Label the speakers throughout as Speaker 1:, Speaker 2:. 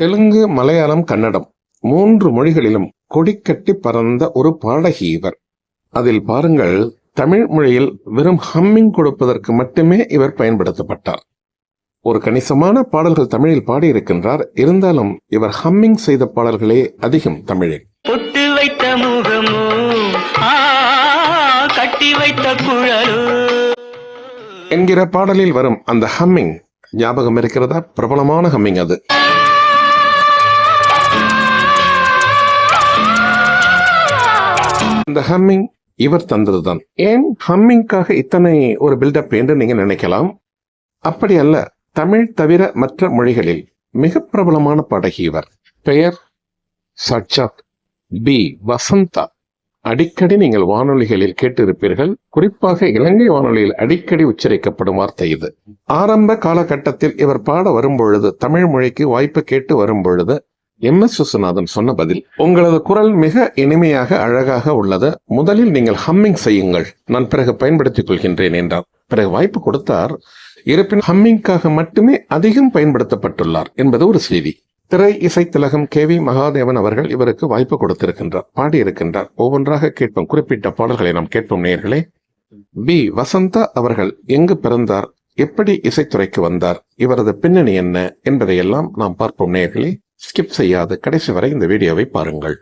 Speaker 1: தெலுங்கு மலையாளம் கன்னடம் மூன்று மொழிகளிலும் கொடிக்கட்டி பறந்த ஒரு பாடகி இவர். அதில் பாருங்கள் தமிழ் மொழியில் வெறும் ஹம்மிங் கொடுப்பதற்கு மட்டுமே இவர் பயன்படுத்தப்பட்டார். ஒரு கணிசமான பாடல்கள் தமிழில் பாடியிருக்கின்றார் இருந்தாலும் இவர் ஹம்மிங் செய்த பாடல்களே அதிகம் தமிழில்.
Speaker 2: பொட்டு வைத்த முகமோ கட்டி வைத்த குழலோ.
Speaker 1: என்கிற பாடலில் வரும் அந்த ஹம்மிங் ஞாபகம் இருக்கிறதா? பிரபலமான ஹம்மிங் அது. இந்த ஹம்மிங் இவர் தந்ததுதான். ஏன்? ஹம்மிங்காக இத்தனை ஒரு பில்டப் என்று நீங்க நினைக்கலாம். அப்படி அல்ல தமிழ் தவிர மற்ற மொழிகளில் மிக பிரபலமான பாடகி இவர். பெயர் சட்சாத் பி வசந்தா. அடிக்கடி நீங்கள் வானொலிகளில் கேட்டிருப்பீர்கள். குறிப்பாக இலங்கை வானொலியில் அடிக்கடி உச்சரிக்கப்படும் வார்த்தை இது. ஆரம்ப காலகட்டத்தில் இவர் பாட வரும்பொழுது தமிழ் மொழிக்கு வாய்ப்பு கேட்டு வரும்பொழுது எம் எஸ் விஸ்வநாதன் சொன்ன பதில் உங்களது குரல் மிக இனிமையாக அழகாக உள்ளது. முதலில் நீங்கள் ஹம்மிங் செய்யுங்கள். நான் பிறகு பயன்படுத்திக் கொள்கின்றேன் என்றார். பிறகு வாய்ப்பு கொடுத்தார். இருப்பினும் ஹம்மிங்காக மட்டுமே அதிகம் பயன்படுத்தப்பட்டுள்ளார் என்பது ஒரு செய்தி. திரை இசை திலகம் கே வி மகாதேவன் அவர்கள் இவருக்கு வாய்ப்பு கொடுத்திருக்கின்றார் பாடியிருக்கின்றார். ஒவ்வொன்றாக கேட்போம். குறிப்பிட்ட பாடல்களை நாம் கேட்போம் நேயர்களே. பி. வசந்தா அவர்கள் எங்கு பிறந்தார்? எப்படி இசைத்துறைக்கு வந்தார்? இவரது பின்னணி என்ன? என்பதையெல்லாம் நாம் பார்ப்போம் நேயர்களே. ஸ்கிப் செய்யாது கடைசி வரை இந்த வீடியோவை பாருங்கள்.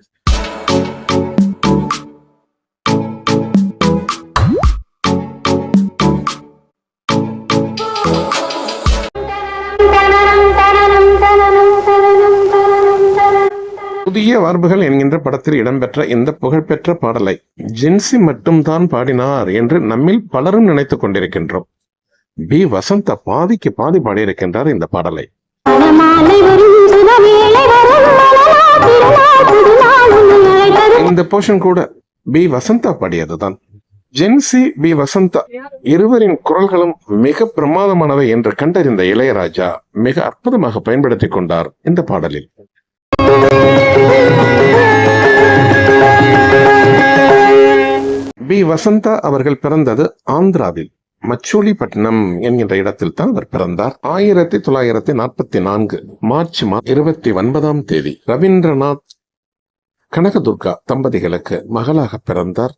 Speaker 1: புதிய வார்ப்புகள் என்கின்ற படத்தில் இடம்பெற்ற இந்த புகழ்பெற்ற பாடலை ஜென்சி மட்டும்தான் பாடினார் என்று நம்மில் பலரும் நினைத்துக் கொண்டிருக்கின்றோம். பி. வசந்த பாதிக்கு பாதி பாடியிருக்கின்றார் இந்த பாடலை. இந்த போர்ஷன் கூட பி வசந்தா பாடியதுதான். ஜென்சி பி வசந்தா இருவரின் குரல்களும் மிக பிரமாதமானவை என்று கண்டறிந்த இளையராஜா மிக அற்புதமாக பயன்படுத்திக் கொண்டார் இந்த பாடலில். பி வசந்தா அவர்கள் பிறந்தது ஆந்திராவில். மச்சூலிப்பட்டினம் என்கின்ற இடத்தில் தான் அவர் பிறந்தார். ஆயிரத்தி தொள்ளாயிரத்தி நாற்பத்தி நான்கு மார்ச் மா இருபத்தி ஒன்பதாம் தேதி ரவீந்திரநாத் கனகதுர்கா தம்பதிகளுக்கு மகளாக பிறந்தார்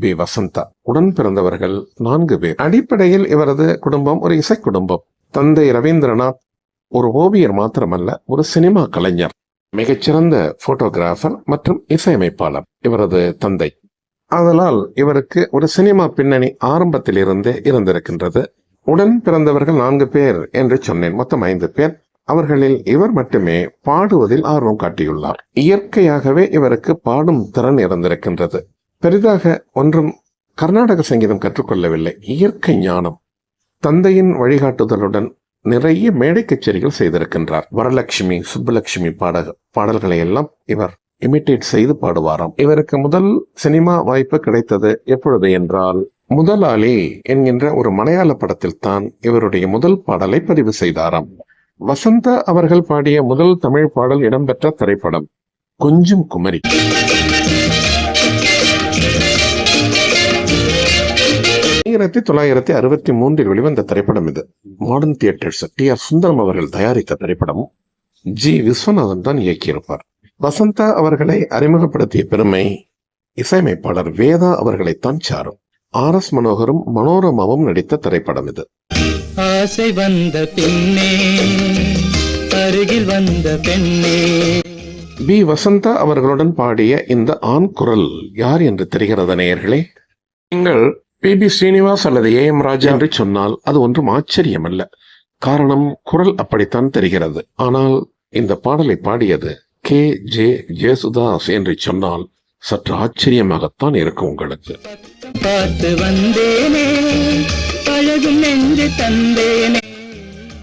Speaker 1: பி. வசந்தா. உடன் பிறந்தவர்கள் நான்கு பேர். அடிப்படையில் இவரது குடும்பம் ஒரு இசை குடும்பம். தந்தை ரவீந்திரநாத் ஒரு ஓவியர் மாத்திரமல்ல ஒரு சினிமா கலைஞர். மிகச்சிறந்த போட்டோகிராஃபர் மற்றும் இசையமைப்பாளர். இவரது தந்தை அதனால் இவருக்கு ஒரு சினிமா பின்னணி ஆரம்பத்திலிருந்தே இருந்திருக்கின்றது. உடன் பிறந்தவர்கள் நான்கு பேர் என்று சொன்னேன். மொத்தம் ஐந்து பேர். அவர்களில் இவர் மட்டுமே பாடுவதில் ஆர்வம் காட்டியுள்ளார். இயற்கையாகவே இவருக்கு பாடும் திறன் இருந்திருக்கின்றது. பெரிதாக ஒன்றும் கர்நாடக சங்கீதம் கற்றுக்கொள்ளவில்லை. இயற்கை ஞானம். தந்தையின் வழிகாட்டுதலுடன் நிறைய மேடை கச்சேரிகள் செய்திருக்கின்றார். வரலட்சுமி சுப்புலட்சுமி பாடக பாடல்களை எல்லாம் இவர் இமிட்டேட் செய்து பாடுவாராம். இவருக்கு முதல் சினிமா வாய்ப்பு கிடைத்தது எப்பொழுது என்றால் முதலாளி என்கின்ற ஒரு மலையாள படத்தில் தான் இவருடைய முதல் பாடலை பதிவு செய்தாராம். வசந்தா அவர்கள் பாடிய முதல் தமிழ் பாடல் இடம்பெற்ற திரைப்படம் கொஞ்சம் குமரி. ஆயிரத்தி தொள்ளாயிரத்தி அறுபத்தி மூன்றில் வெளிவந்த திரைப்படம் இது. Modern theatres T R Sundaram அவர்கள் தயாரித்த திரைப்படம் ஜி விஸ்வநாதன் தான் இயக்கியிருப்பார். வசந்தா அவர்களை அறிமுகப்படுத்திய பெருமை இசையமைப்பாளர் வேதா அவர்களைத்தான் சாரும். ஆர் எஸ் மனோகரும் மனோரமாவும் நடித்த திரைப்படம் இது.
Speaker 2: ஆசை வந்த பின்னே அருகில் வந்த பெண்ணே.
Speaker 1: பி. வசந்தா அவர்களுடன் பாடிய இந்த ஆண் குரல் யார் என்று தெரிகிறத நேயர்களே? நீங்கள் பி. பி. ஸ்ரீனிவாஸ் அல்லது ஏ. எம். ராஜா என்று சொன்னால் அது ஒன்றும் ஆச்சரியமல்ல. காரணம் குரல் அப்படித்தான் தெரிகிறது. ஆனால் இந்த பாடலை பாடியது கே ஜே ஜேசுதாஸ் என்று சொன்னால் சற்று ஆச்சரியமாகத்தான் இருக்கும் உங்களுக்கு.
Speaker 2: பார்த்து வந்தேனே பழகும் நெஞ்சு தந்தேனே.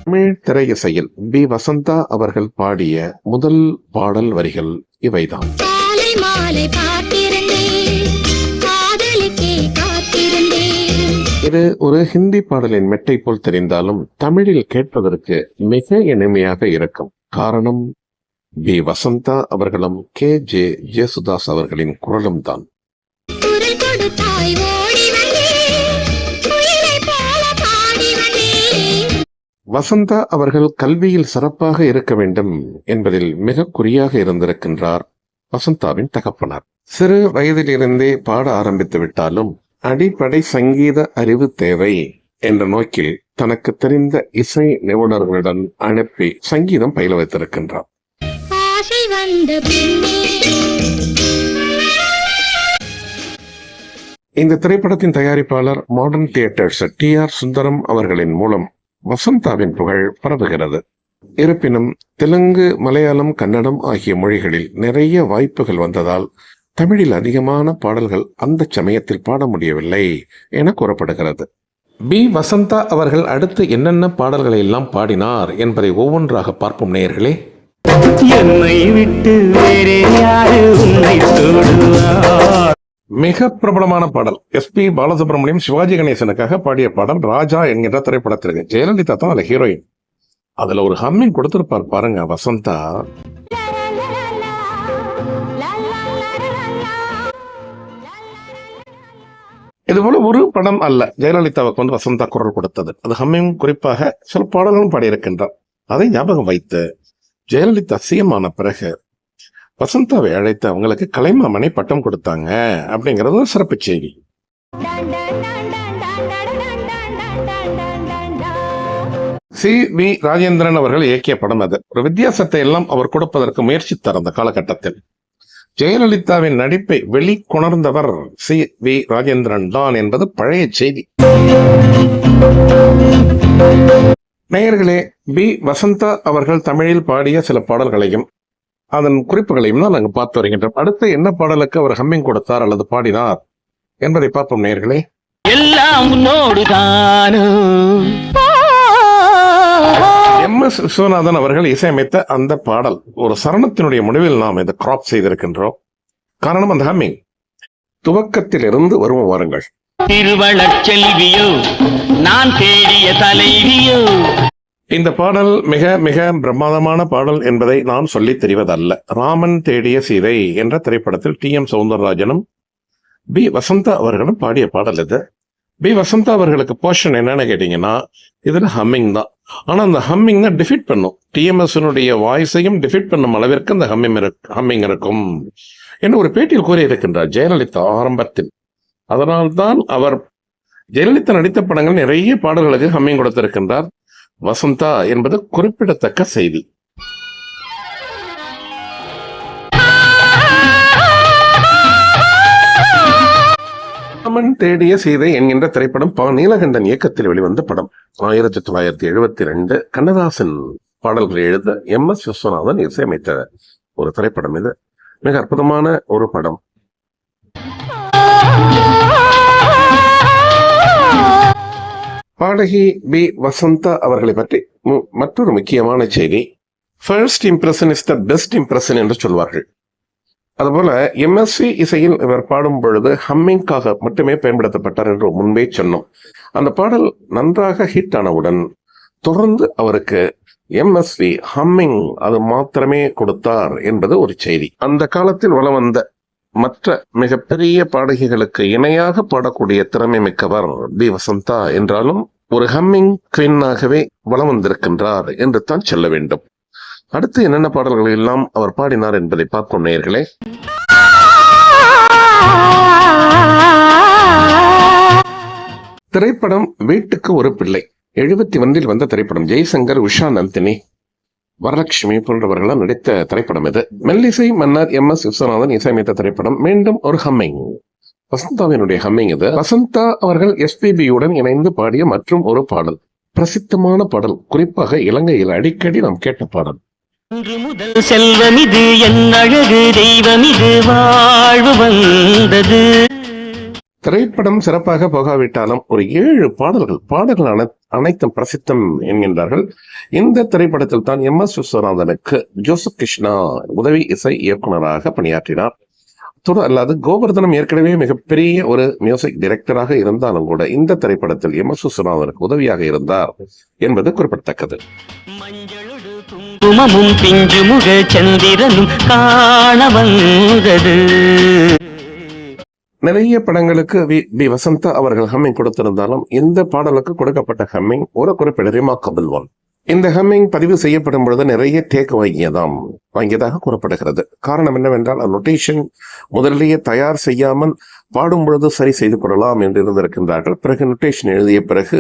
Speaker 1: தமிழ் திரையிசையில் பி வசந்தா அவர்கள் பாடிய முதல் பாடல் வரிகள் இவைதான். இது ஒரு ஹிந்தி பாடலின் மெட்டை போல் தெரிந்தாலும் தமிழில் கேட்பதற்கு மிக இனிமையாக இருக்கும். காரணம் பி வசந்தா அவர்களும் கே. ஜே. ஜேசுதாஸ் அவர்களின் குரலும் தான் வசந்தா அவர்கள் கல்வியில் சிறப்பாக இருக்க வேண்டும் என்பதில் மிக குறியாக இருந்திருக்கின்றார் வசந்தாவின் தகப்பனார். சிறு வயதிலிருந்தே பாட ஆரம்பித்து விட்டாலும் அடிப்படை சங்கீத அறிவு தேவை என்ற நோக்கில் தனக்கு தெரிந்த இசை நிபுணர்களுடன் அனுப்பி சங்கீதம் பயில வைத்திருக்கின்றார். இந்த திரைப்படத்தின் தயாரிப்பாளர் modern theatres T R Sundaram அவர்களின் மூலம் வசந்தாவின் புகழ் பரவுகிறது. இருப்பினும் தெலுங்கு மலையாளம் கன்னடம் ஆகிய மொழிகளில் நிறைய வாய்ப்புகள் வந்ததால் தமிழில் அதிகமான பாடல்கள் அந்த சமயத்தில் பாட முடியவில்லை என கூறப்படுகிறது. பி. வசந்தா அவர்கள் அடுத்து என்னென்ன பாடல்களை எல்லாம் பாடினார் என்பதை ஒவ்வொன்றாக பார்ப்போம் நேயர்களே.
Speaker 2: என்னை விட்டு வேறே யாரு உன்னை தொடுவார்?
Speaker 1: மிக பிரபலமான பாடல். எஸ் பி பாலசுப்ரமணியம் சிவாஜி கணேசனுக்காக பாடிய பாடல் ராஜா என்கிற திரைப்படத்திற்கு. ஜெயலலிதா தான் அதுல ஹீரோயின் அதுல ஒரு ஹம்மிங் கொடுத்திருப்பார் பாருங்க வசந்தா. இது போல ஒரு படம் அல்ல ஜெயலலிதாவுக்கு வந்து வசந்தா குரல் கொடுத்தது. அது ஹம்மிங் குறிப்பாக சில பாடல்களும் பாடியிருக்கின்றார். அதை ஞாபகம் வைத்து ஜெயலலிதா சீமான பிறகு வசந்தாவை அழைத்து அவங்களுக்கு கலைமாமனை பட்டம் கொடுத்தாங்க அப்படிங்கறது சிறப்பு செய்தி. சி. வி. ராஜேந்திரன் அவர்கள் இயக்கிய படம் அது. ஒரு வித்தியாசத்தை எல்லாம் அவர் கொடுப்பதற்கு முயற்சித்தார் அந்த காலகட்டத்தில். ஜெயலலிதாவின் நடிப்பை வெளிக்கொணர்ந்தவர் சி. வி. ராஜேந்திரன் தான் என்பது பழைய செய்தி. நேயர்களே பி. வசந்தா அவர்கள் தமிழில் பாடிய சில பாடல்களையும் அதன் குறிப்புகளையும் தான் நாங்கள் பார்த்து வருகின்றோம். அடுத்து என்ன பாடலுக்கு அவர் ஹம்மிங் கொடுத்தார் அல்லது பாடினார் என்பதை பார்ப்போம் நேயர்களே.
Speaker 2: எல்லாம்
Speaker 1: எம். எஸ். விஸ்வநாதன் அவர்கள் இசையமைத்த அந்த பாடல் ஒரு சரணத்தினுடைய முடிவில் நாம் இதை கிராப் செய்திருக்கின்றோம். காரணம் அந்த ஹம்மிங். துவக்கத்தில் இருந்து வருவோம் வாருங்கள்.
Speaker 2: திருவளச்செல்வியோ நான் தேடிய தலைவியோ.
Speaker 1: இந்த பாடல் மிக மிக பிரமாதமான பாடல் என்பதை நான் சொல்லி தெரிவதல்ல. ராமன் தேடிய சீதை என்ற திரைப்படத்தில் டி. எம். சவுந்தரராஜனும் பி. வசந்தா அவர்களும் பாடிய பாடல் இது. பி. வசந்தா அவர்களுக்கு போர்ஷன் என்னன்னு கேட்டீங்கன்னா இதுல ஹம்மிங் தான். ஆனா அந்த ஹம்மிங் தான் டிஃபிட் பண்ணும். டிஎம்எஸ்னுடைய வாய்ஸையும் டிஃபிட் பண்ணும் அளவிற்கு அந்த ஹம்மிங் ஹம்மிங் இருக்கும். என்று ஒரு பேட்டியில் கூறியிருக்கின்றார் ஜெயலலிதா ஆரம்பத்தில். அதனால்தான் அவர் ஜெயலலிதா நடித்த படங்கள் நிறைய பாடல்களுக்கு ஹம்மிங் கொடுத்திருக்கின்றார். வசந்தா என்பது குறிப்பிடத்தக்க செய்தி. ராமன் தேடிய சீதை என்கின்ற திரைப்படம் ப. நீலகண்டன் இயக்கத்தில் வெளிவந்த படம். ஆயிரத்தி தொள்ளாயிரத்தி எழுபத்தி ரெண்டு கண்ணதாசன் பாடல்களை எழுத எம். எஸ். விஸ்வநாதன் இசையமைத்த ஒரு திரைப்படம் இது. மிக அற்புதமான ஒரு படம். பாடகி பி. வசந்தா அவர்களை பற்றி மு- மற்றொரு முக்கியமான செய்தி. First impression is the best impression என்று சொல்வார்கள். அதுபோல எம்எஸ்சி இசையில் இவர் பாடும் பொழுது ஹம்மிங்காக மட்டுமே பயன்படுத்தப்பட்டார் என்று முன்பே சொன்னோம். அந்த பாடல் நன்றாக ஹிட் ஆனவுடன் தொடர்ந்து அவருக்கு எம்எஸ்வி ஹம்மிங் அது மாத்திரமே கொடுத்தார் என்பது ஒரு செய்தி. அந்த காலத்தில் வலம் வந்த மற்ற மிகப்பெரிய பாடகிகளுக்கு இணையாக பாடக்கூடிய திறமை மிக்கவர் பி வசந்தா என்றாலும் ஒரு ஹம்மிங் குவீனாகவே வலம் வந்திருக்கின்றார் என்று தான் சொல்ல வேண்டும். அடுத்து என்னென்ன பாடல்கள் எல்லாம் அவர் பாடினார் என்பதை பார்க்கும் நேர்களே திரைப்படம் வீட்டுக்கு ஒரு பிள்ளை. எழுபத்தி ஒன்றில் வந்த திரைப்படம். ஜெய்சங்கர் உஷா நந்தினி. வரலட்சுமி போன்றவர்களால் நடித்த திரைப்படம் இது. மெல்லிசை மன்னர் எம் எஸ் விஸ்வநாதன் இசையமைத்த திரைப்படம் மீண்டும் ஒரு ஹம்மிங். வசந்தாவினுடைய ஹம்மிங் இது. வசந்தா அவர்கள் எஸ்பிபியுடன் இணைந்து பாடிய மற்றும் ஒரு பாடல். பிரசித்தமான பாடல். குறிப்பாக இலங்கையில் அடிக்கடி நாம் கேட்ட பாடல்.
Speaker 2: இன்று முதல் செல்வம் இது என் அழகு தெய்வம் இது வாழ்வு வந்தது.
Speaker 1: திரைப்படம் சிறப்பாக போகாவிட்டாலும் ஒரு ஏழு பாடல்கள் பாடல்கள் அனை- அனைத்தும் பிரசித்தம் என்கின்றார்கள். இந்த திரைப்படத்தில் தான் எம் எஸ் விஸ்வநாதனுக்கு ஜோசப் கிருஷ்ணா உதவி இசை இயக்குனராக பணியாற்றினார். அத்தோடு அல்லாது கோவர்தனம் ஏற்கனவே மிகப்பெரிய ஒரு மியூசிக் டைரக்டராக இருந்தாலும் கூட இந்த திரைப்படத்தில் எம் எஸ் விஸ்வநாதனுக்கு உதவியாக இருந்தார் என்பது குறிப்பிடத்தக்கது.
Speaker 2: குமமும் பிஞ்சு முக சந்திரனும் காண வந்தது.
Speaker 1: நிறைய படங்களுக்கு வி பி வசந்தா அவர்கள் ஹம்மிங் கொடுத்திருந்தாலும் இந்த பாடலுக்கு கொடுக்கப்பட்ட ஹம்மிங் ஒரு குறிப்பிட்ட ரிமார்க்கபிள் ஒன் இந்த ஹம்மிங் பதிவு செய்யப்படும் பொழுது நிறைய டேக் வாங்கியதாம் வாங்கியதாக கூறப்படுகிறது. காரணம் என்னவென்றால் நொட்டேஷன் முதலிலேயே தயார் செய்யாமல் பாடும் பொழுது சரி செய்து கொள்ளலாம் என்று இருந்திருக்கின்றார்கள். பிறகு நொட்டேஷன் எழுதிய பிறகு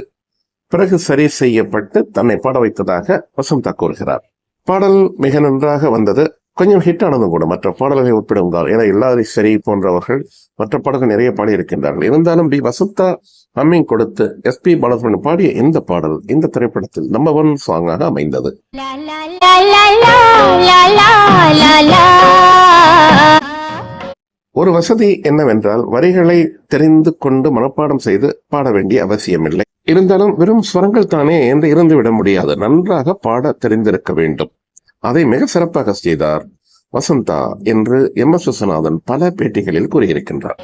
Speaker 1: பிறகு சரி செய்யப்பட்டு தன்னை பாட வைத்ததாக வசந்தா கூறுகிறார். பாடல் மிக நன்றாக வந்தது. கொஞ்சம் ஹிட் ஆனதும் கூட மற்ற பாடல்களை ஒப்பிடுவதால் ஏன்னா எல்லாரும் சரி போன்றவர்கள் மற்ற பாடல்கள் நிறைய பாடி இருக்கின்றார்கள் இருந்தாலும் பி வசந்தா அம்மிங் கொடுத்து எஸ் பி பாலசுப்ரமணியம் பாடிய இந்த பாடல் இந்த திரைப்படத்தில் நம்பர் ஒன் சாங்காக அமைந்தது. ஒரு வசதி என்னவென்றால் வரிகளை தெரிந்து கொண்டு மனப்பாடம் செய்து பாட வேண்டிய அவசியமில்லை. இருந்தாலும் வெறும் ஸ்வரங்கள் தானே என்று இருந்து விட முடியாது. நன்றாக பாட தெரிந்திருக்க வேண்டும். அதை மிக சிறப்பாக செய்தார் வசந்தா என்று எம். எஸ். விஸ்வநாதன் பல பேட்டிகளில் கூறியிருக்கின்றார்.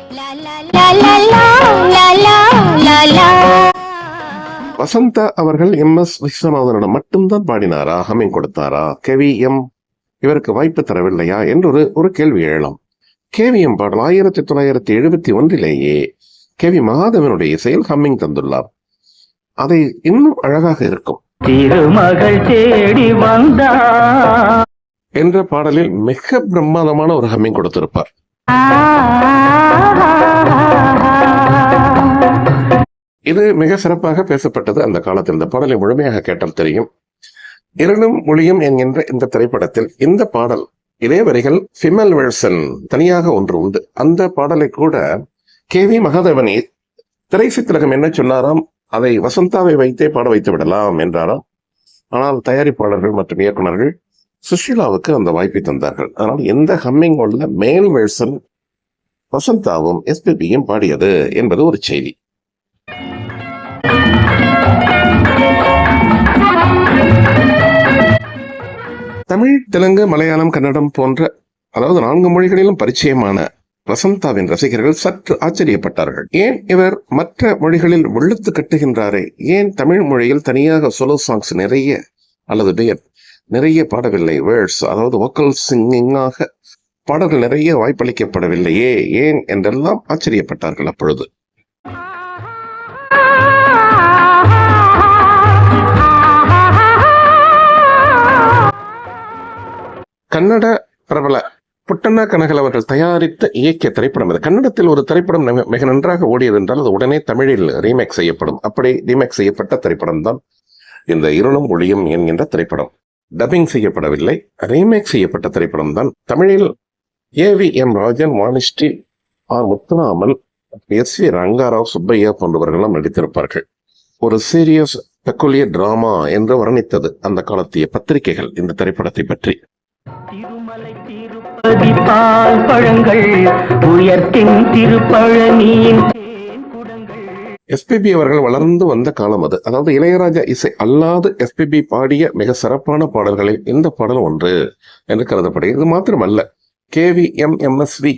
Speaker 1: வசந்தா அவர்கள் எம். எஸ். விஸ்வநாதனிடம் மட்டும்தான் பாடினாரா? ஹமிங் கொடுத்தாரா? கேவி எம் இவருக்கு வாய்ப்பு தரவில்லையா? என்று ஒரு ஒரு கேள்வி எழலாம் கேவிஎம் பாடல் ஆயிரத்தி தொள்ளாயிரத்தி எழுபத்தி ஒன்றிலேயே கேவி மகாதேவனுடைய இசையில் ஹம்மிங் தந்துள்ளார். அதை இன்னும் அழகாக இருக்கும்.
Speaker 2: திருமகள் தேடி வந்தா.
Speaker 1: என்ற பாடலில் மிக பிரம்மாதமான ஒரு ஹம்மிங் கொடுத்திருப்பார். இது மிக சிறப்பாக பேசப்பட்டது அந்த காலத்தில். இந்த பாடலை முழுமையாக கேட்டால் தெரியும். இரண்டும் மொழியும் என்கின்ற இந்த திரைப்படத்தில் இந்த பாடல் இதே வரிகள் ஃபிமல் வெர்சன் தனியாக ஒன்று உண்டு. அந்த பாடலை கூட கே வி மகாதேவன் திரைசித்திலகம் என்ன சொன்னாராம்? அதை வசந்தாவை வைத்தே பாட வைத்து விடலாம் என்றாராம் ஆனால் தயாரிப்பாளர்கள் மற்றும் இயக்குனர்கள் சுஷீலாவுக்கு அந்த வாய்ப்பை தந்தார்கள். அதனால் எந்த ஹம்மிங் உள்ள மேல் வெர்சன் வசந்தாவும் எஸ்பிபியும் பாடியது என்பது ஒரு செய்தி. தமிழ் தெலுங்கு மலையாளம் கன்னடம் போன்ற அதாவது நான்கு மொழிகளிலும் பரிச்சயமான வசந்தாவின் ரசிகர்கள் சற்று ஆச்சரியப்பட்டார்கள். ஏன் இவர் மற்ற மொழிகளில் வெளுத்து கட்டுகின்றாரே? ஏன் தமிழ் மொழியில் தனியாக சோலோ சாங்ஸ் நிறைய அல்லது டேட் நிறைய பாடவில்லை? வேர்ட்ஸ் அதாவது வோக்கல் சிங்கிங்காக பாடல்கள் நிறைய வாய்ப்பளிக்கப்படவில்லையே ஏன் என்றெல்லாம் ஆச்சரியப்பட்டார்கள் அப்பொழுது. கன்னட பிரபல புட்டண்ணா கனகல் அவர்கள் தயாரித்த இயக்கிய திரைப்படம் இது. கன்னடத்தில் ஒரு திரைப்படம் மிக- மிக நன்றாக ஓடியது என்றால் அது உடனே தமிழில் ரீமேக் செய்யப்படும். அப்படி ரீமேக் செய்யப்பட்ட திரைப்படம் தான் இந்த இருளும் ஒளியும் என்கின்ற திரைப்படம். டப்பிங் செய்யப்படவில்லை. ரீமேக் செய்யப்பட்ட திரைப்படம் தான் தமிழில் V M Rajan வானிஷ்டி R Muthuraman S V Ranga Rao Subbaiah போன்றவர்களும் நடித்திருப்பார்கள். ஒரு சீரியஸ் பெக்குலிய டிராமா என்று வர்ணித்தது அந்த காலத்திய பத்திரிகைகள் இந்த திரைப்படத்தை பற்றி.
Speaker 2: பதிப்பால் பழங்கள் உயர்த்தின் திருப்பழனியின்
Speaker 1: எஸ்பிபி அவர்கள் வளர்ந்து வந்த காலம் அது. அதாவது இளையராஜா இசை அல்லாது எஸ்பிபி பாடிய மிக சிறப்பான பாடல்களில் இந்த பாடல் ஒன்று என்று கருதப்படுகிறது. இது மாத்திரமல்ல கேவி எம் எம் எஸ்வி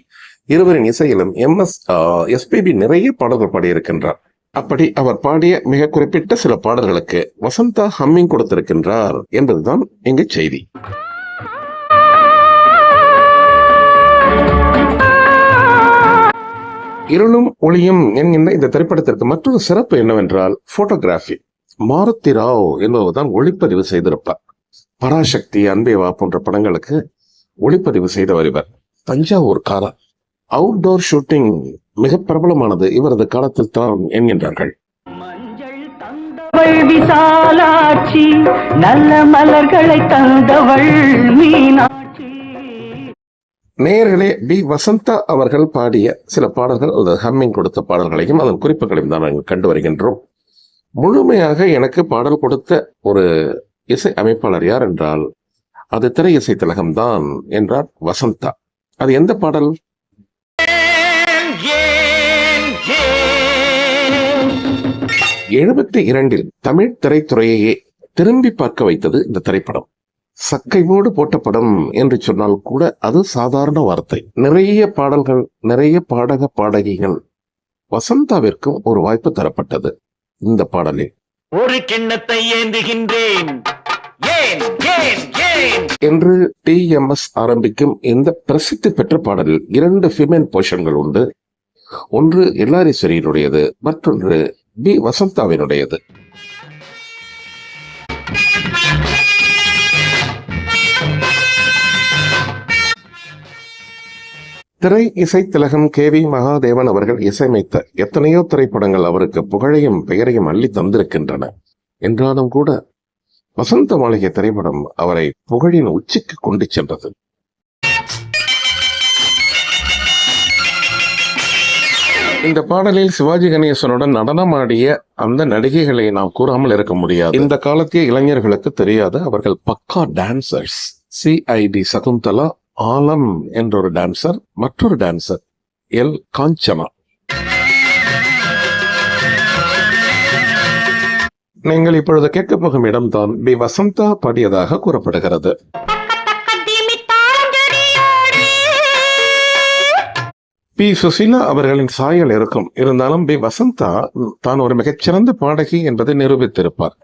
Speaker 1: இருவரின் இசையிலும் எம் எஸ் எஸ்பிபி நிறைய பாடல்கள் பாடியிருக்கின்றார். அப்படி அவர் பாடிய மிக குறிப்பிட்ட சில பாடல்களுக்கு வசந்தா ஹம்மிங் கொடுத்திருக்கின்றார் என்பதுதான் இங்கு செய்தி. இருளும் ஒளியும் என்கின்ற இந்த திரைப்படத்திற்கு மற்றொரு சிறப்பு என்னவென்றால் போட்டோகிராஃபி மாருத்தி ராவ் என்பவர்தான் ஒளிப்பதிவு செய்திருப்பார். பராசக்தி அன்பேவா போன்ற படங்களுக்கு ஒளிப்பதிவு செய்தவர் இவர். தஞ்சாவூர் காரா அவுட்டோர் ஷூட்டிங் மிக பிரபலமானது இவரது காலத்தில் தான் என்கின்றார்கள்.
Speaker 2: விசாலாட்சி நல்ல மலர்களை தந்தவள் மீனா.
Speaker 1: நேர்களே பி. வசந்தா அவர்கள் பாடிய சில பாடல்கள் அல்லது ஹம்மிங் கொடுத்த பாடல்களையும் அதன் குறிப்புகளையும் தான் நாங்கள் கண்டு வருகின்றோம். முழுமையாக எனக்கு பாடல் கொடுத்த ஒரு இசை அமைப்பாளர் யார் என்றால் அது திரை இசை திலகம்தான் என்றார் வசந்தா. அது எந்த பாடல்? எழுபத்தி இரண்டில் தமிழ் திரைத்துறையையே திரும்பி பார்க்க வைத்தது இந்த திரைப்படம். சக்கைவோடு போட்ட படம் என்று சொன்னால் கூட அது சாதாரண வார்த்தை. நிறைய பாடல்கள் நிறைய பாடக பாடகிகள் வசந்தாவிற்கும் ஒரு வாய்ப்பு தரப்பட்டது இந்த பாடலில்.
Speaker 2: ஒரு கிண்ணத்தை ஏந்துகின்றேன். ஏன் ஏன் ஏன்?
Speaker 1: என்று டிஎம்எஸ் ஆரம்பிக்கும் இந்த பிரசித்தி பெற்ற பாடலில் இரண்டு ஃபிமேல் போர்ஷன்கள் உண்டு. ஒன்று எல்லாரீஸ்வரியினுடையது மற்றொன்று பி வசந்தாவினுடையது. திரை இசை திலகம் கே வி மகாதேவன் அவர்கள் இசையமைத்த எத்தனையோ திரைப்படங்கள் அவருக்கு புகழையும் பெயரையும் அள்ளி தந்திருக்கின்றன. என்றாலும் கூட வசந்த மாளிகை திரைப்படம் அவரை புகழின் உச்சிக்கு கொண்டு சென்றது. இந்த பாடலில் சிவாஜி கணேசனுடன் நடனமாடிய அந்த நடிகைகளை நாம் கூறாமல் இருக்க முடியாது. இந்த காலத்திய இளைஞர்களுக்கு தெரியாது. அவர்கள் பக்கா டான்சர்ஸ். சிஐடி சகுந்தலா ஆலம் என்ற ஒரு டான்சர் மற்றொரு டான்சர் எல். காஞ்சனா நீங்கள் இப்பொழுது கேட்க போகும் இடம்தான் பி. வசந்தா பாடியதாக கூறப்படுகிறது. பி. சுசீலா அவர்களின் சாயல் இருக்கும். இருந்தாலும் பி. வசந்தா தான் ஒரு மிகச்சிறந்த பாடகி என்பதை நிரூபித்திருப்பார்.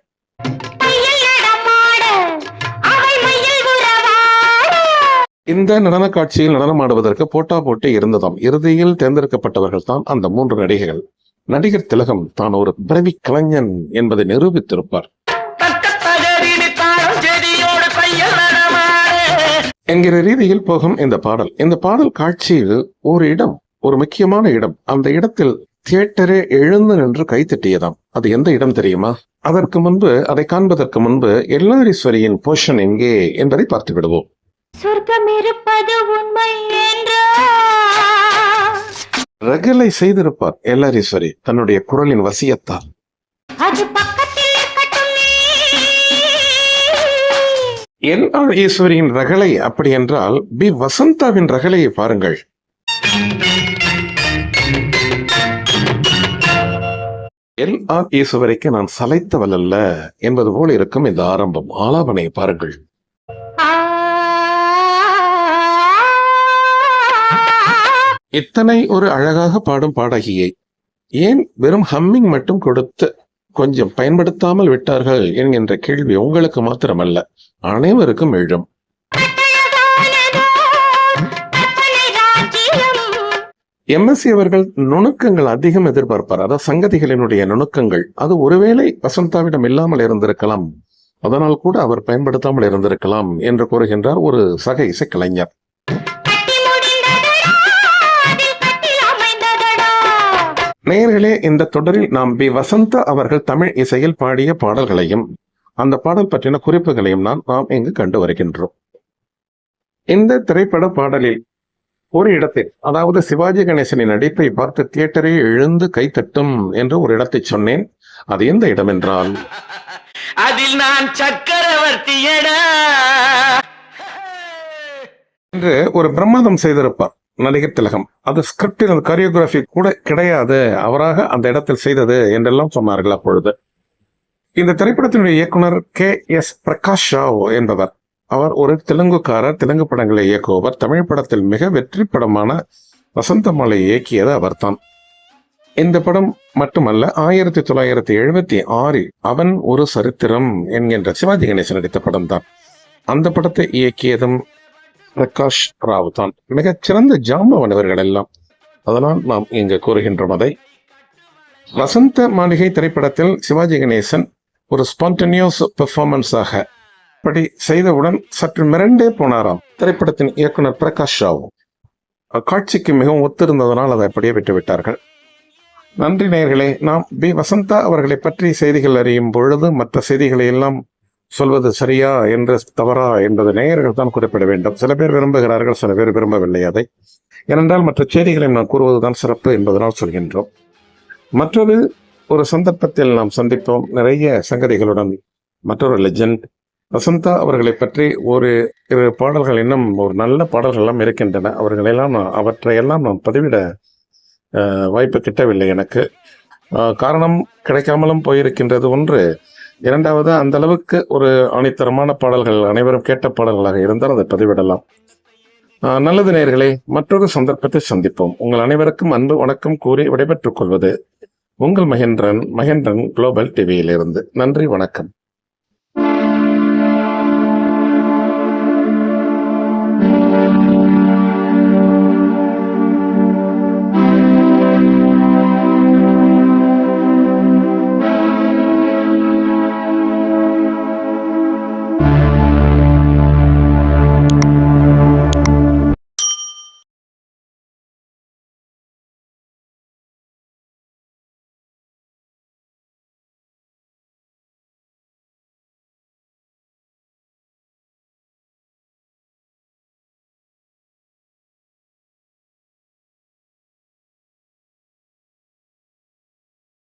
Speaker 1: இந்த நடன காட்சியில் நடனமாடுவதற்கு போட்டா போட்டி இருந்ததாம். இறுதியில் தேர்ந்தெடுக்கப்பட்டவர்கள் தான் அந்த மூன்று நடிகைகள். நடிகர் திலகம் தான் ஒரு பிறவி கலைஞன் என்பதை நிரூபித்திருப்பார். என்கிற ரீதியில் போகும் இந்த பாடல். இந்த பாடல் காட்சியில் ஒரு இடம் ஒரு முக்கியமான இடம். அந்த இடத்தில் தியேட்டரே எழுந்து நின்று கைத்தட்டியதாம் அது எந்த இடம் தெரியுமா? அதற்கு முன்பு அதை காண்பதற்கு முன்பு எல்லாரீஸ்வரியின் போஷன் எங்கே என்பதை பார்த்து விடுவோம்
Speaker 3: சொர்க்கம் இருப்பது உண்மை என்றா?
Speaker 1: ரகலை செய்திருப்பார் எல்லாரீஸ்வரி தன்னுடைய குரலின் வசியத்தால்.
Speaker 3: அது பக்கத்தில் இருக்கட்டும்
Speaker 1: ஈஸ்வரியின் ரகளை அப்படி என்றால் பி வசந்தாவின் ரகலையை பாருங்கள். எல் ஆர் ஈஸ்வரிக்கு நான் சளைத்தவள் அல்ல என்பது போல இருக்கும் இந்த ஆரம்பம். ஆலாபனை பாருங்கள். இத்தனை ஒரு அழகாக பாடும் பாடகியை ஏன் வெறும் ஹம்மிங் மட்டும் கொடுத்து கொஞ்சம் பயன்படுத்தாமல் விட்டார்கள் என்கின்ற கேள்வி உங்களுக்கு மாத்திரமல்ல அனைவருக்கும் எழும். எம்எஸ்சி அவர்கள் நுணுக்கங்கள் அதிகம் எதிர்பார்ப்பார். அதாவது சங்கதிகளினுடைய நுணுக்கங்கள். அது ஒருவேளை வசந்தாவிடம் இல்லாமல் இருந்திருக்கலாம். அதனால் கூட அவர் பயன்படுத்தாமல் இருந்திருக்கலாம் என்று கூறுகின்றார் ஒரு சக இசைக்கலைஞர். நேயர்களே இந்த தொடரில் நாம் பி. வசந்தா அவர்கள் தமிழ் இசையில் பாடிய பாடல்களையும் அந்த பாடல் பற்றின குறிப்புகளையும் தான் நாம் இங்கு கண்டு வருகின்றோம். இந்த திரைப்பட பாடலில் ஒரு இடத்தில் அதாவது சிவாஜி கணேசனின் நடிப்பை பார்த்து தியேட்டரே எழுந்து கைத்தட்டும் என்று ஒரு இடத்தை சொன்னேன். அது எந்த இடம் என்றால்?
Speaker 2: அதில் நான் சக்கரவர்த்தியடா
Speaker 1: என்று ஒரு பிரம்மாதம் செய்திருப்பார். நடிகர் திலகம். அது ஸ்கிரிப்டின் அந்த கரியோகிராஃபி கூட கிடையாது. அவராக அந்த இடத்தில் செய்தது என்றெல்லாம் சொன்னார்கள் அப்பொழுது. இந்த திரைப்படத்தினுடைய இயக்குனர் கே எஸ் பிரகாஷ் ராவ் என்பவர். அவர் ஒரு தெலுங்குக்காரர் தெலுங்கு படங்களை இயக்குபவர். தமிழ் படத்தில் மிக வெற்றி படமான வசந்தமாலை இயக்கியது அவர்தான். இந்த படம் மட்டுமல்ல ஆயிரத்தி தொள்ளாயிரத்தி எழுபத்தி ஆறில் அவன் ஒரு சரித்திரம் என்கின்ற சிவாஜி கணேசன் நடித்த படம் தான் அந்த படத்தை இயக்கியதும் பிரகாஷ் ராவ் தான் மிகச்சிறந்த ஜாம்பவனவர்கள் எல்லாம். அதனால் நாம் இங்கு கூறுகின்றோம் அதை. வசந்த மாளிகை திரைப்படத்தில் சிவாஜி கணேசன் ஒரு ஸ்பான்டனியஸ் பெர்ஃபார்மன்ஸாக அப்படி செய்தவுடன் சற்று மிரண்டே போனாராம். திரைப்படத்தின் இயக்குனர் பிரகாஷ் ராவ். காட்சிக்கு மிகவும் ஒத்திருந்ததனால் அதை அப்படியே விட்டுவிட்டார்கள். நன்றி நேர்களே நாம் பி. வசந்தா அவர்களை பற்றி செய்திகள் அறியும் பொழுது மற்ற செய்திகளை எல்லாம் சொல்வது சரியா என்று தவறா என்பது நேயர்கள் தான் குறிப்பிட வேண்டும். சில பேர் விரும்புகிறார்கள் சில பேர் விரும்பவில்லை அதை. ஏனென்றால் மற்ற செய்திகளை நாம் கூறுவதுதான் சிறப்பு என்பதனால் சொல்கின்றோம். மற்றொரு ஒரு சந்தர்ப்பத்தில் நாம் சந்திப்போம். நிறைய சங்கதிகளுடன் மற்றொரு லெஜெண்ட் வசந்தா அவர்களை பற்றி ஒரு இரு பாடல்கள் இன்னும் ஒரு நல்ல பாடல்கள் எல்லாம் இருக்கின்றன. அவர்களெல்லாம் நான் அவற்றையெல்லாம் நான் பதிவிட வாய்ப்பு கிட்டவில்லை எனக்கு. காரணம் கிடைக்காமலும் போயிருக்கின்றது ஒன்று இரண்டாவது அந்த அளவுக்கு ஒரு அனைத்தரமான பாடல்கள் அனைவரும் கேட்ட பாடல்களாக இருந்தால் அதை பதிவிடலாம். நல்லது நேர்களே மற்றொரு சந்தர்ப்பத்தை சந்திப்போம். உங்கள் அனைவருக்கும் அன்பு வணக்கம் கூறி விடைபெற்றுக் கொள்வது உங்கள் மகேந்திரன் மகேந்திரன் குளோபல் டிவியிலிருந்து நன்றி வணக்கம்.